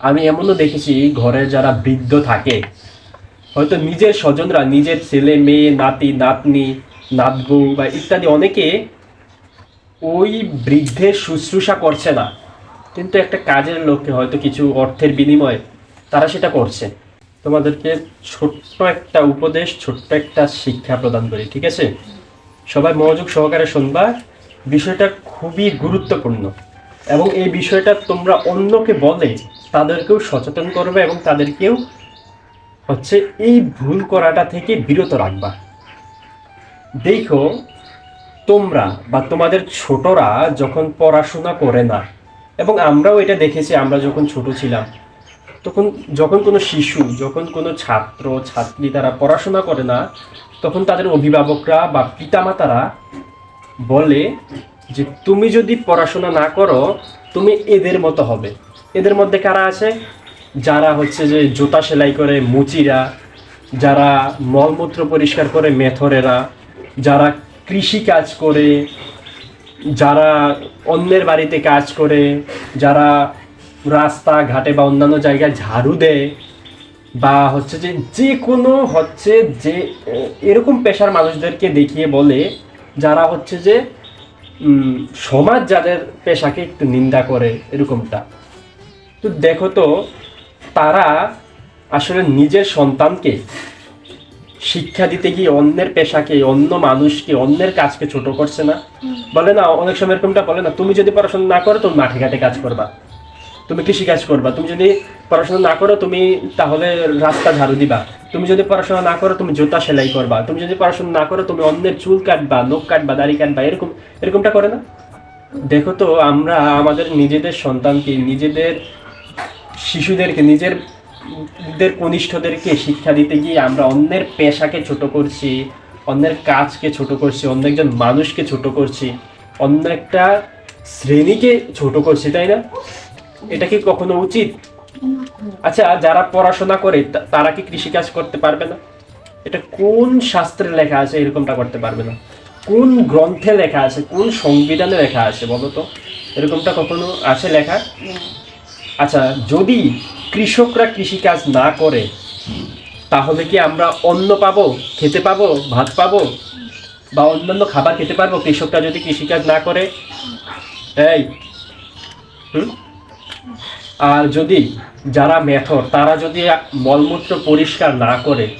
আমি এমনও দেখেছি, ঘরে যারা বৃদ্ধ থাকে, হয়তো নিজের স্বজনরা, নিজের ছেলে, মেয়ে, নাতি, নাতনি, নাতবু বা ইত্যাদি, অনেকে ওই বৃদ্ধের শুশ্রূষা করছে না। কিন্তু একটা কাজের লোককে হয়তো কিছু অর্থের বিনিময়ে তারা সেটা করছে। তোমাদেরকে ছোট্ট একটা উপদেশ, ছোট্ট একটা শিক্ষা প্রদান করি, ঠিক আছে? সবাই মনোযোগ সহকারে শুনবা। বিষয়টা খুবই গুরুত্বপূর্ণ। এবং এই বিষয়টা তোমরা অন্যকে বলে তাদেরকেও সচেতন করবে এবং তাদেরকেও হচ্ছে এই ভুল করাটা থেকে বিরত রাখবা। দেখো, তোমরা বা তোমাদের ছোটরা যখন পড়াশোনা করে না, এবং আমরাও এটা দেখেছি, আমরা যখন ছোট ছিলাম, তখন যখন কোনো শিশু, যখন কোনো ছাত্র, ছাত্রী তারা পড়াশোনা করে না, তখন তাদের অভিভাবকরা বা পিতামাতারা বলে যে, তুমি যদি পড়াশোনা না করো, তুমি এদের মতো হবে। এদের মধ্যে কারা আছে? যারা হচ্ছে যে জুতা সেলাই করে মুচিরা, যারা মলমূত্র পরিষ্কার করে মেথরেরা, যারা কৃষি কাজ করে, যারা অন্যের বাড়িতে কাজ করে, যারা রাস্তা ঘাটে বা অন্যান্য জায়গায় ঝাড়ু দেয়, বা হচ্ছে যে যে কোনো হচ্ছে যে, এরকম পেশার মানুষদেরকে দেখিয়ে বলে, যারা হচ্ছে যে সমাজ যাদের পেশাকে একটু নিন্দা করে, এরকমটা। তো দেখো তো তারা আসলে নিজের সন্তানকে শিক্ষা দিতে গিয়ে অন্যের পেশাকে অন্য মানুষকে অন্যের কাজকে ছোট করছে না। বলে না অনেক সময় এরকমটা বলে না তুমি যদি পড়াশোনা না করো তুমি মাঠে ঘাটে কাজ করবা। তুমি কৃষি কাজ করবা তুমি যদি পড়াশোনা না করো তুমি তাহলে রাস্তা ঝাড়ু দিবা। তুমি যদি পড়াশোনা না করো তুমি জুতা সেলাই করবা। তুমি যদি পড়াশোনা না করো তুমি অন্যের চুল কাটবা নখ কাটবা দাড়ি কাটবা এরকম এরকমটা করে না? দেখো তো আমরা আমাদের নিজেদের সন্তানকে নিজেদের শিশুদেরকে, নিজের দের কনিষ্ঠদেরকে শিক্ষা দিতে গিয়ে আমরা অন্যের পেশাকে ছোট করছি, অন্যের কাজকে ছোট করছি, অন্য একজন মানুষকে ছোট করছি, অন্য একটা শ্রেণীকে ছোট করছি, তাই না? এটা কি কখনো উচিত? আচ্ছা যারা পড়াশোনা করে তারা কি কৃষিকাজ করতে পারবে না? এটা কোন শাস্ত্রে লেখা আছে এরকমটা করতে পারবে না? কোন গ্রন্থে লেখা আছে, কোন সংবিধানে লেখা আছে, বলো তো? এরকমটা কখনো আছে লেখা? আচ্ছা যদি কৃষকরা কৃষিকাজ না করে, তাহলে কি আমরা অন্ন পাবো, খেতে পাবো, ভাত পাবো, বা অন্যান্য খাবার খেতে পারব? কৃষকরা যদি কৃষিকাজ না করে? এই, হুম? আর যদি যারা মেথর, তারা যদি মলমূত্র পরিষ্কার না করে,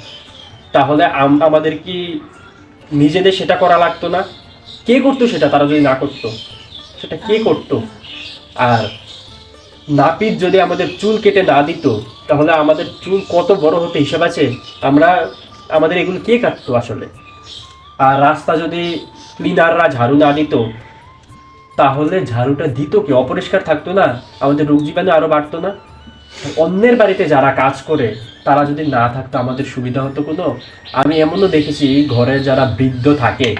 তাহলে আম- আমাদের কি নিজেদের সেটা করা লাগতো না? কে করতো সেটা তারা যদি না করতো? সেটা কে করতো? আর নাপিত যদি আমাদের চুল কেটে না দিত, তাহলে আমাদের চুল কত বড় হতে হিসাব আছে? আমরা, আমাদের এগুলো কে কাটতো আসলে? আর রাস্তা যদি ক্লিনাররা ঝাড়ু না দিত, তাহলে ঝাড়ুটা দিত কি? অপরিষ্কার থাকতো না? আমাদের রোগ জীবাণু আরও বাড়তো না? অন্যের বাড়িতে যারা কাজ করে, তারা যদি না থাকতো, আমাদের সুবিধা হতো কোনো? আমি এমনও দেখেছি, ঘরে যারা বৃদ্ধ থাকে,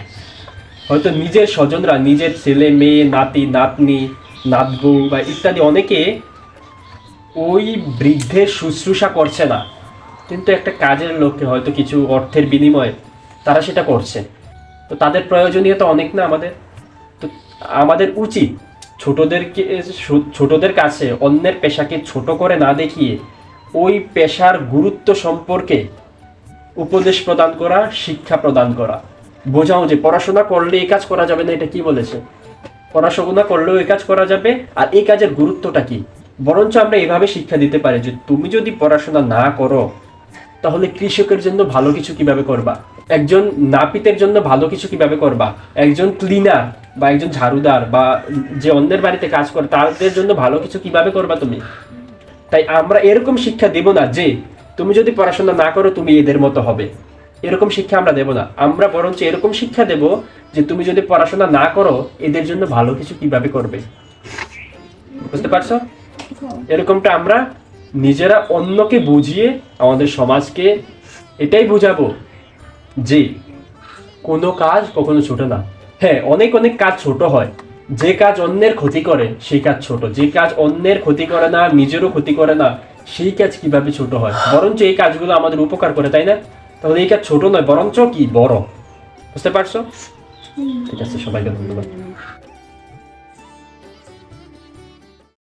হয়তো নিজের স্বজনরা, নিজের ছেলে, মেয়ে, নাতি, নাতনি নাতবু বা ইত্যাদি অনেকে ওই বৃদ্ধের শুশ্রূষা করছে না। কিন্তু একটা কাজের লোককে হয়তো কিছু অর্থের বিনিময়ে তারা সেটা করছে। তো তাদের প্রয়োজনীয়তা অনেক না আমাদের? তো আমাদের উচিত ছোটদেরকে, ছোটদের কাছে অন্যের পেশাকে ছোট করে না দেখিয়ে ওই পেশার গুরুত্ব সম্পর্কে উপদেশ প্রদান করা, শিক্ষা প্রদান করা। বোঝাও যে পড়াশোনা করলে এই কাজ করা যাবে না, এটা কি বলেছে? পড়াশোনা করলেও এই কাজ করা যাবে, আর এই কাজের গুরুত্বটা কি? বরঞ্চ আমরা এভাবে শিক্ষা দিতে পারি যে তুমি যদি পড়াশোনা না করো, তাহলে কৃষকের জন্য ভালো কিছু কীভাবে করবা? একজন নাপিতের জন্য ভালো কিছু কীভাবে করবা? একজন ক্লিনার বা একজন ঝাড়ুদার বা যে অন্যের বাড়িতে কাজ করে, তাদের জন্য ভালো কিছু কীভাবে করবা তুমি? তাই আমরা এরকম শিক্ষা দেব না যে, তুমি যদি পড়াশোনা না করো, তুমি এদের মতো হবে। এরকম শিক্ষা আমরা দেব না। আমরা বরঞ্চ এরকম শিক্ষা দেব যে তুমি যদি পড়াশোনা না করো, এদের জন্য ভালো কিছু কীভাবে করবে? বুঝতে পারছ? এরকমটা আমরা নিজেরা অন্যকে বুঝিয়ে আমাদের সমাজকে এটাই বুঝাবো যে কোনো কাজ কখনো ছোট না। হ্যাঁ অনেক অনেক কাজ ছোট হয়। যে কাজ অন্যের ক্ষতি করে, সেই কাজ ছোট। যে কাজ অন্যের ক্ষতি করে না, নিজেরও ক্ষতি করে না, সেই কাজ কীভাবে ছোট হয়? বরঞ্চ এই কাজগুলো আমাদের উপকার করে, তাই না? তাহলে এইটা ছোট নয় বরঞ্চ কি বড়? বুঝতে পারছ? ঠিক আছে সবাইকে ধন্যবাদ।